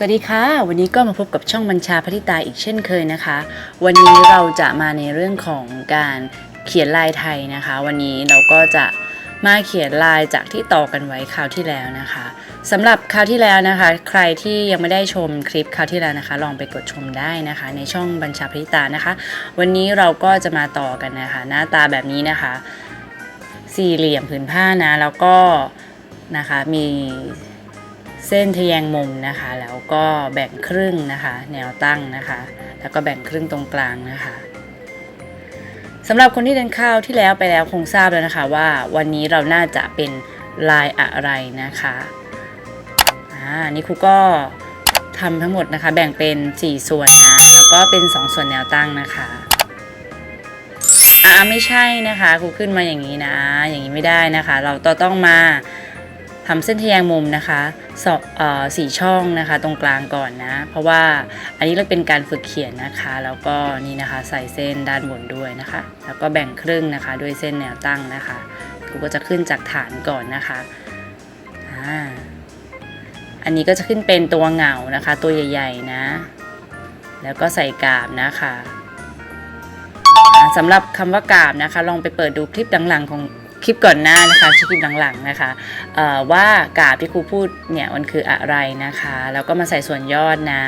สวัสดีค่ะ วันนี้ก็มาพบกับช่องบัญชาพัิตาอีกเช่นเคยนะคะ วันนี้เราจะมาในเรื่องของการเขียนลายไทยนะคะ วันนี้เราก็จะมาเขียนลายจากที่ต่อกันไว้คราวที่แล้วนะคะสำหรับคราวที่แล้วนะคะ ใครที่ยังไม่ได้ชมคลิปคราวที่แล้วนะคะ ลองไปกดชมได้นะคะ ในช่องบัญชาพัทิตานะคะ วันนี้เราก็จะมาต่อกันนะคะ หน้าตาแบบนี้นะคะ สี่เหลี่ยมผืนผ้านะแล้วก็นะคะมี เส้นทะแยงมุมนะคะ แล้วก็แบ่งครึ่งนะคะ แนวตั้งนะคะ แล้วก็แบ่งครึ่งตรงกลางนะคะสำหรับคนที่เดินข้าวที่แล้วไปแล้วคงทราบแล้วนะคะว่าวันนี้เราน่าจะเป็นลายอะไรนะคะอ่านี่ครูก็ทำทั้งหมดนะคะ แบ่งเป็น 4 ส่วนนะ แล้วก็เป็น 2 ส่วนแนวตั้งนะคะอ่าไม่ใช่นะคะครูขึ้นมาอย่างนี้นะ อย่างนี้ไม่ได้นะคะ เราต้องมา ทำเส้นทะแยงมุมนะคะสองสี่ช่องนะคะ ตรงกลางก่อนนะ เพราะว่าอันนี้เราเป็นการฝึกเขียนนะคะ แล้วก็นี่นะคะใส่เส้นด้านบนด้วยนะคะ แล้วก็แบ่งครึ่งนะคะ ด้วยเส้นแนวตั้งนะคะครูก็จะขึ้นจากฐานก่อนนะคะอ่าอันนี้ก็จะขึ้นเป็นตัวเหงานะคะ ตัวใหญ่ ๆนะ แล้วก็ใส่กาบนะคะสำหรับคำว่ากาบนะคะ ลองไปเปิดดูคลิปหลังๆของ คลิปก่อนหน้านะคะชิคลิปหลังๆนะคะว่ากาบที่ครูพูดเนี่ยมันคืออะไรนะคะ แล้วก็มาใส่ส่วนยอดนะ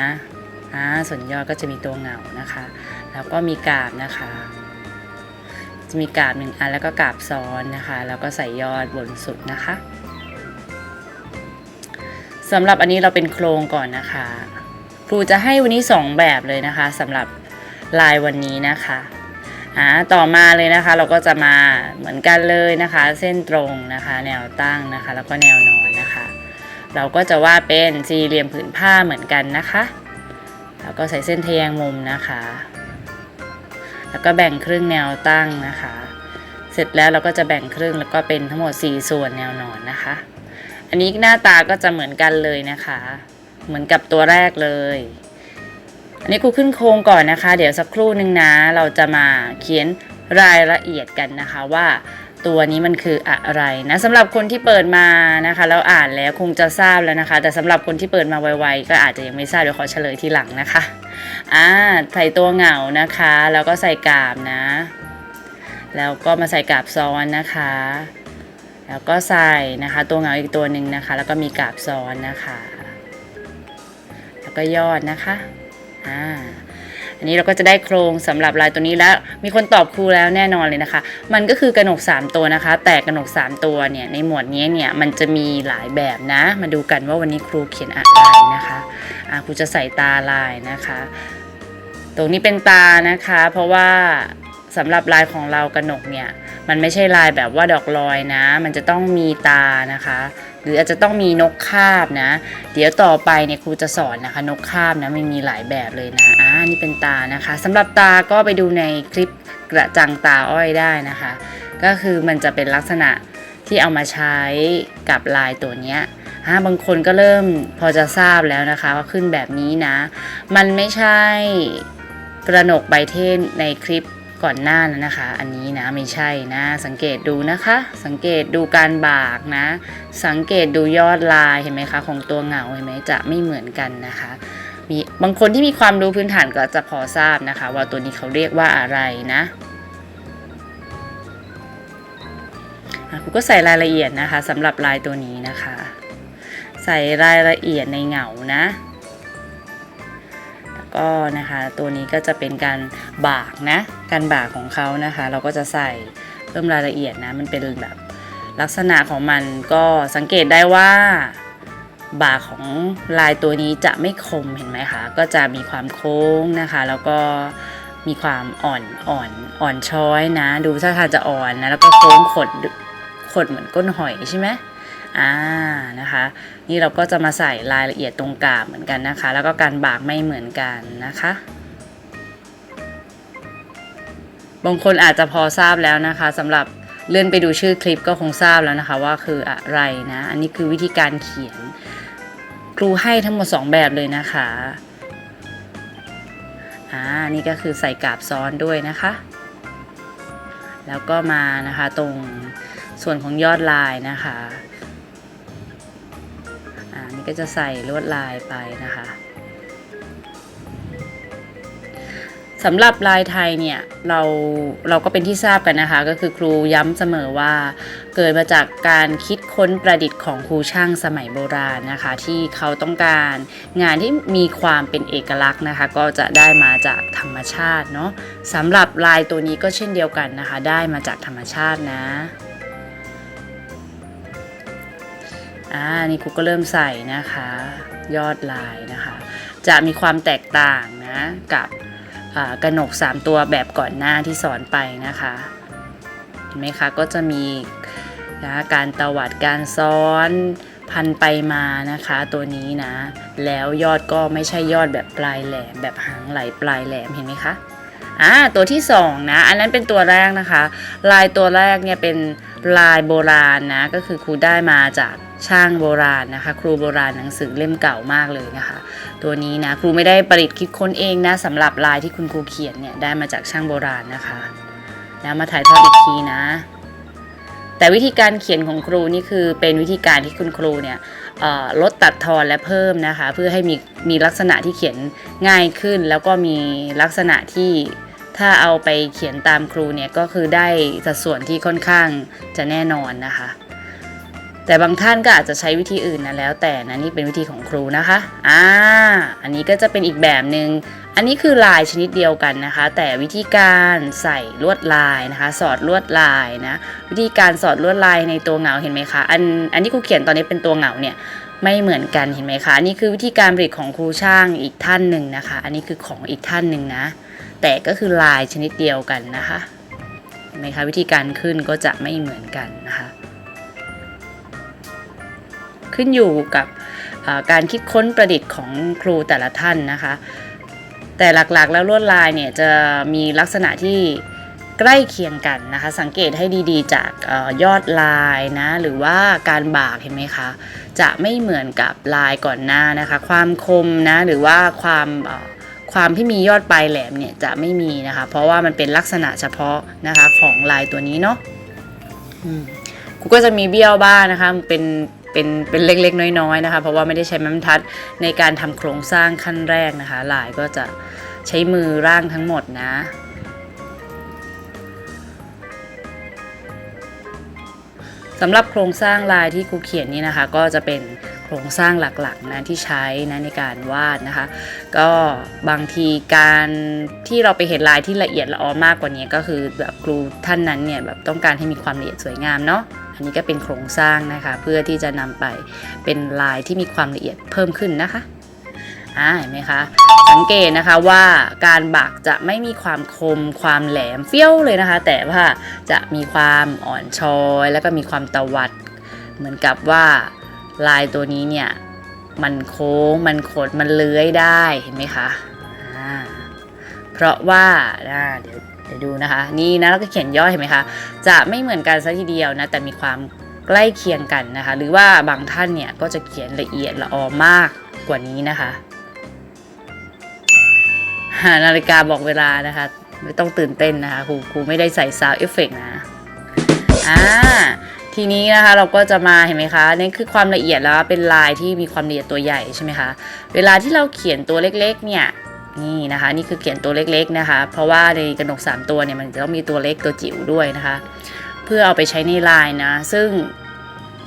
อ่าส่วนยอดก็จะมีตัวเหงานะคะ แล้วก็มีกาบนะคะ จะมีกาบหนึ่งอันแล้วก็กาบซ้อนนะคะ แล้วก็ใส่ยอดบนสุดนะคะสำหรับอันนี้เราเป็นโครงก่อนนะคะครูจะให้วันนี้สองแบบเลยนะคะสำหรับลายวันนี้นะคะ อ่าต่อมาเลยนะคะ เราก็จะมาเหมือนกันเลยนะคะ เส้นตรงนะคะ แนวตั้งนะคะ แล้วก็แนวนอนนะคะ เราก็จะวาดเป็นสี่เหลี่ยมผืนผ้าเหมือนกันนะคะแล้วก็ใส่เส้นทะแยงมุมนะคะ แล้วก็แบ่งครึ่งแนวตั้งนะคะ เสร็จแล้วเราก็จะแบ่งครึ่งแล้วก็เป็นทั้งหมด 4 ส่วนแนวนอนนะคะ อันนี้หน้าตาก็จะเหมือนกันเลยนะคะ เหมือนกับตัวแรกเลย นี้ครูขึ้นโครงก่อนนะคะ เดี๋ยวสักครู่หนึ่งนะ เราจะมาเขียนรายละเอียดกันนะคะว่าตัวนี้มันคืออะไรนะสำหรับคนที่เปิดมานะคะแล้วอ่านแล้วคงจะทราบแล้วนะคะ แต่สำหรับคนที่เปิดมาไวๆก็อาจจะยังไม่ทราบเดี๋ยวขอเฉลยทีหลังนะคะอ่าใส่ตัวเหงานะคะ แล้วก็ใส่กาบนะ แล้วก็มาใส่กาบซ้อนนะคะ แล้วก็ใส่นะคะตัวเหงาอีกตัวหนึ่งนะคะ แล้วก็มีกาบซ้อนนะคะ แล้วก็ยอดนะคะ อ่าอันนี้เราก็จะได้โครงสำหรับลายตัวนี้แล้ว มีคนตอบครูแล้วแน่นอนเลยนะคะ มันก็คือกระหนก 3 ตัวนะคะ แต่กระหนก 3 ตัวเนี่ยในหมวดนี้เนี่ยมันจะมีหลายแบบนะ มาดูกันว่าวันนี้ครูเขียนอะไรนะคะะครูจะใส่ตาลายนะคะ ตรงนี้เป็นตานะคะ เพราะว่า สำหรับลายของเรากระหนกเนี่ย มันไม่ใช่ลายแบบว่าดอกลอยนะ มันจะต้องมีตานะคะ หรืออาจจะต้องมีนกคาบนะ เดี๋ยวต่อไปเนี่ยครูจะสอนนะคะ นกคาบนะมันมีหลายแบบเลยนะอ่านี่เป็นตานะคะสำหรับตาก็ไปดูในคลิปกระจังตาอ้อยได้นะคะ ก็คือมันจะเป็นลักษณะที่เอามาใช้กับลายตัวเนี้ยอ่าบางคนก็เริ่มพอจะทราบแล้วนะคะว่าขึ้นแบบนี้นะ มันไม่ใช่กระหนกใบเทศในคลิป ก่อนหน้านั้นนะคะ อันนี้นะไม่ใช่นะ สังเกตดูนะคะ สังเกตดูการบากนะ สังเกตดูยอดลายเห็นไหมคะ ของตัวเหงาเห็นไหมจะไม่เหมือนกันนะคะมีบางคนที่มีความรู้พื้นฐานก็จะพอทราบนะคะ ว่าตัวนี้เขาเรียกว่าอะไรนะครูก็ใส่รายละเอียดนะคะสำหรับลายตัวนี้นะคะ ใส่รายละเอียดในเหงานะ ก็นะคะตัวนี้ก็จะเป็นการบากนะ การบากของเขานะคะ เราก็จะใส่เพิ่มรายละเอียดนะ มันเป็นแบบลักษณะของมันก็สังเกตได้ว่า บากของลายตัวนี้จะไม่คมเห็นไหมคะ ก็จะมีความโค้งนะคะ แล้วก็มีความอ่อนอ่อนอ่อนช้อยนะ ดูท่าทางจะอ่อนนะ แล้วก็โค้งขดขดเหมือนก้นหอยใช่ไหม อ่านะคะ นี่เราก็จะมาใส่รายละเอียดตรงกาบเหมือนกันนะคะ แล้วก็การบากไม่เหมือนกันนะคะบางคนอาจจะพอทราบแล้วนะคะสำหรับเลื่อนไปดูชื่อคลิปก็คงทราบแล้วนะคะ ว่าคืออะไรนะ อันนี้คือวิธีการเขียน ครูให้ทั้งหมด 2 แบบเลยนะคะอ่านี่ก็คือใส่กาบซ้อนด้วยนะคะ แล้วก็มานะคะตรงส่วนของยอดลายนะคะ นี่ก็จะใส่ลวดลายไปนะคะสำหรับลายไทยเนี่ยเราเราก็เป็นที่ทราบกันนะคะ ก็คือครูย้ำเสมอว่าเกิดมาจากการคิดค้นประดิษฐ์ของครูช่างสมัยโบราณนะคะ ที่เขาต้องการงานที่มีความเป็นเอกลักษณ์นะคะ ก็จะได้มาจากธรรมชาติเนาะสำหรับลายตัวนี้ก็เช่นเดียวกันนะคะ ได้มาจากธรรมชาตินะ อ่านี่ครูก็เริ่มใส่นะคะ ยอดลายนะคะ จะมีความแตกต่างนะกับกระหนก 3 ตัวแบบก่อนหน้าที่สอนไปนะคะเห็นไหมคะก็จะมีนะการตวัดการซ้อนพันไปมานะคะตัวนี้นะ แล้วยอดก็ไม่ใช่ยอดแบบปลายแหลม แบบหางไหลปลายแหลมเห็นไหมคะอ่าตัวที่สองนะอันนั้นเป็นตัวแรกนะคะ ลายตัวแรกเนี่ยเป็นลายโบราณนะก็คือครูได้มาจาก ช่างโบราณนะคะ ครูโบราณหนังสือเล่มเก่ามากเลยนะคะ ตัวนี้นะครูไม่ได้ประดิษฐ์คิดค้นเองนะสำหรับลายที่คุณครูเขียนเนี่ยได้มาจากช่างโบราณนะคะ แล้วมาถ่ายทอดอีกทีนะ แต่วิธีการเขียนของครูนี่คือเป็นวิธีการที่คุณครูเนี่ยลดตัดทอนและเพิ่มนะคะ เพื่อให้มีมีลักษณะที่เขียนง่ายขึ้น แล้วก็มีลักษณะที่ถ้าเอาไปเขียนตามครูเนี่ยก็คือได้สัดส่วนที่ค่อนข้างจะแน่นอนนะคะ แต่บางท่านก็อาจจะใช้วิธีอื่นนะแล้ว แต่นะนี่เป็นวิธีของครูนะคะอ่าอันนี้ก็จะเป็นอีกแบบหนึง่งอันนี้คือลายชนิดเดียวกันนะคะ แต่วิธีการใส่ลวดลายนะคะ สอดลวดลายนะวิธีการสอดลวดลายในตัวเหงาเห็นไหมคะอันอันที่ครูเขียนตอนนี้เป็นตัวเหงาเนี่ยไม่เหมือนกันเห็นไหมคะนนี้คือวิธีการผลิตของครูช่างอีกท่านหนึ่งนะคะ อันนี้คือของอีกท่านหนึ่งนะ แต่ก็คือลายชนิดเดียวกันนะคะเห็นไหมคะวิธีการขึ้นก็จะไม่เหมือนกันนะคะ ขึ้นอยู่กับการคิดค้นประดิษฐ์ของครูแต่ละท่านนะคะ แต่หลักๆแล้วลวดลายเนี่ยจะมีลักษณะที่ใกล้เคียงกันนะคะ สังเกตให้ดีๆ จากออยอดลายนะหรือว่าการบากเห็นไหมคะ จะไม่เหมือนกับลายก่อนหน้านะคะ ความคมนะหรือว่าความออความที่มียอดปลายแหลมเนี่ยจะไม่มีนะคะ เพราะว่ามันเป็นลักษณะเฉพาะนะคะของลายตัวนี้เนาะกูก็จะมีเบี้ยวบ้างนะคะ เป็น เป็นเป็นเล็กๆ น้อยๆนะคะ เพราะว่าไม่ได้ใช้ไม้บรรทัดในการทำโครงสร้างขั้นแรกนะคะ ลายก็จะใช้มือร่างทั้งหมดนะสำหรับโครงสร้างลายที่ครูเขียนนี่นะคะ ก็จะเป็นโครงสร้างหลักๆนะที่ใช้นะในการวาดนะคะ ก็บางทีการที่เราไปเห็นลายที่ละเอียดละออมากกว่านี้ก็คือแบบครูท่านนั้นเนี่ยแบบต้องการให้มีความละเอียดสวยงามเนาะอันนี้ก็เป็นโครงสร้างนะคะ เพื่อที่จะนำไปเป็นลายที่มีความละเอียดเพิ่มขึ้นนะคะอ่าเห็นไหมคะ สังเกตนะคะว่าการบักจะไม่มีความคมความแหลมเฟี้ยวเลยนะคะ แต่ว่าจะมีความอ่อนช้อย แล้วก็มีความตวัด เหมือนกับว่าลายตัวนี้เนี่ย มันโค้งมันขดมันเลื้อยได้เห็นไหมคะเพราะว่าเดี๋ยว ดี๋ยวดูนะคะ นี่นะแล้วก็เขียนย่อเห็นไหมคะจะไม่เหมือนกันซะทีเดียวนะแต่มีความใกล้เคียงกันนะคะ หรือว่าบางท่านเนี่ยก็จะเขียนละเอียดละออมากกว่านี้นะคะนาฬิกาบอกเวลานะคะ ไม่ต้องตื่นเต้นนะคะครูครูไม่ได้ใส่ซาวเอฟเฟกนะอ่าทีนี้นะคะเราก็จะมาเห็นไหมคะนี่คือความละเอียดแล้วเป็นลายที่มีความละเอียดตัวใหญ่ใช่ไหมคะเวลาที่เราเขียนตัวเล็กๆเนี่ย นี่นะคะ นี่คือเขียนตัวเล็กๆนะคะ เพราะว่าในกระหนก 3 ตัวเนี่ยมันจะต้องมีตัวเล็กตัวจิ๋วด้วยนะคะ เพื่อเอาไปใช้ในลายนะ ซึ่ง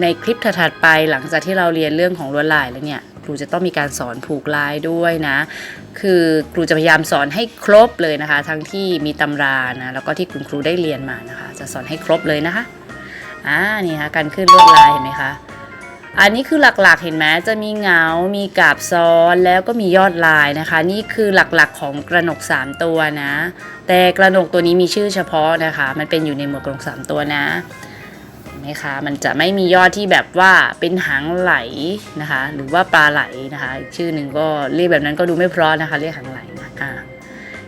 ในคลิปถัดไปหลังจากที่เราเรียนเรื่องของลวดลายแล้วเนี่ยครูจะต้องมีการสอนผูกลายด้วยนะ คือครูจะพยายามสอนให้ครบเลยนะคะ ทั้งที่มีตำรานะแล้วก็ที่คุณครูได้เรียนมานะคะ จะสอนให้ครบเลยนะคะอ่านี่ค่ะการขึ้นลวดลายเห็นไหมคะ อันนี้คือหลักๆเห็นไหมจะมีเงา มีกาบซ้อนแล้วก็มียอดลายนะคะ นี่คือหลักๆของกระหนก 3 ตัวนะ แต่กระหนกตัวนี้มีชื่อเฉพาะนะคะ มันเป็นอยู่ในหมวดกระหนก 3 ตัวนะเห็นไหมคะมันจะไม่มียอดที่แบบว่าเป็นหางไหลนะคะ หรือว่าปลาไหลนะคะอีกชื่อหนึ่งก็เรียกแบบนั้นก็ดูไม่เพราะนะคะ เรียกหางไหลนะอ่า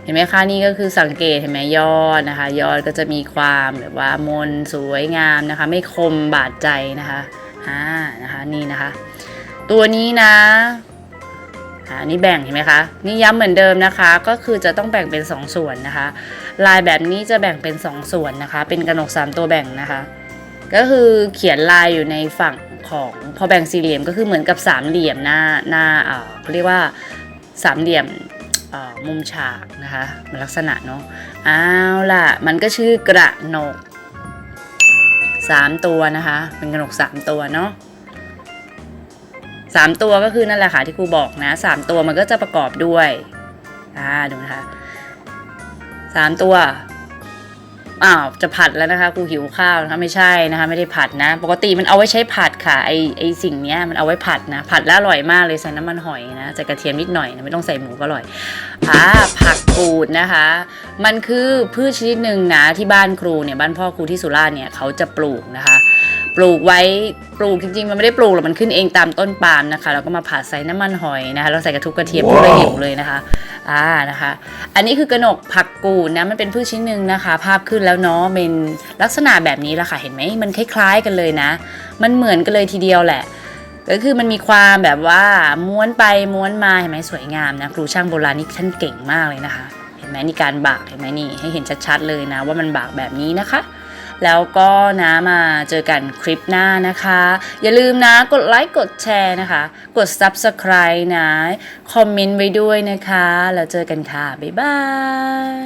เห็นไหมคะนี่ก็คือสังเกตเห็นไหมยอดนะคะ ยอดก็จะมีความแบบว่ามนสวยงามนะคะ ไม่คมบาดใจนะคะอ่า นี่นะคะ ตัวนี้นะอ่านี่แบ่งเห็นไหมคะ นี่ย้ำเหมือนเดิมนะคะ ก็คือจะต้องแบ่งเป็น 2 ส่วนนะคะ ลายแบบนี้จะแบ่งเป็น 2 ส่วนนะคะ เป็นกระหนก 3 ตัวแบ่งนะคะ ก็คือเขียนลายอยู่ในฝั่งของพอแบ่งสี่เหลี่ยมก็คือเหมือนกับสามเหลี่ยมหน้าหน้าเอ่อเขาเรียกว่าสามเหลี่ยมมุมฉากนะคะมันลักษณะเนาะเอาล่ะ มันก็ชื่อกระหนกสามตัวนะคะ เป็นกระหนกสามตัวเนาะ สามตัวก็คือนั่นแหละค่ะที่ครูบอกนะสามตัวมันก็จะประกอบด้วยอ่าดูนะคะสามตัวอ้าวจะผัดแล้วนะคะครูหิวข้าวนะคะไม่ใช่นะคะไม่ได้ผัดนะ ปกติมันเอาไว้ใช้ผัดค่ะไอไอสิ่งเนี้ยมันเอาไว้ผัดนะ ผัดแล้วอร่อยมากเลยใส่น้ำมันหอยนะใส่กระเทียมนิดหน่อยนะไม่ต้องใส่หมูก็อร่อยอ่าผักกูดนะคะ มันคือพืชชนิดหนึ่งนะที่บ้านครูเนี่ยบ้านพ่อครูที่สุราษฎร์เนี่ยเขาจะปลูกนะคะ ปลูกไว้ปลูกจริงๆ มันไม่ได้ปลูกหรอกมันขึ้นเองตามต้นปาล์มนะคะแล้วก็มาผัดใส่น้ำมันหอยนะคะแล้วใส่กระทุกกระเทียมพูดเลยหิวเลยนะคะอ่านะคะ อันนี้คือกระหนกผักกูดนะมันเป็นพืชชนิดหนึ่งนะคะ ภาพขึ้นแล้วเนาะเป็นลักษณะแบบนี้แหละค่ะเห็นไหมมันคล้ายๆกันเลยนะ มันเหมือนกันเลยทีเดียวแหละก็คือมันมีความแบบว่าม้วนไปม้วนมาเห็นไหมสวยงามนะครูช่างโบราณนี่ท่านเก่งมากเลยนะคะ เห็นไหมนี่การบากเห็นไหมนี่ให้เห็นชัดๆเลยนะ ว่ามันบากแบบนี้นะคะ แล้วก็นะมาเจอกันคลิปหน้านะคะ อย่าลืมนะกดไลค์กดแชร์นะคะ กด Subscribe นะ คอมเมนต์ไว้ด้วยนะคะ แล้วเจอกันค่ะ บ๊ายบาย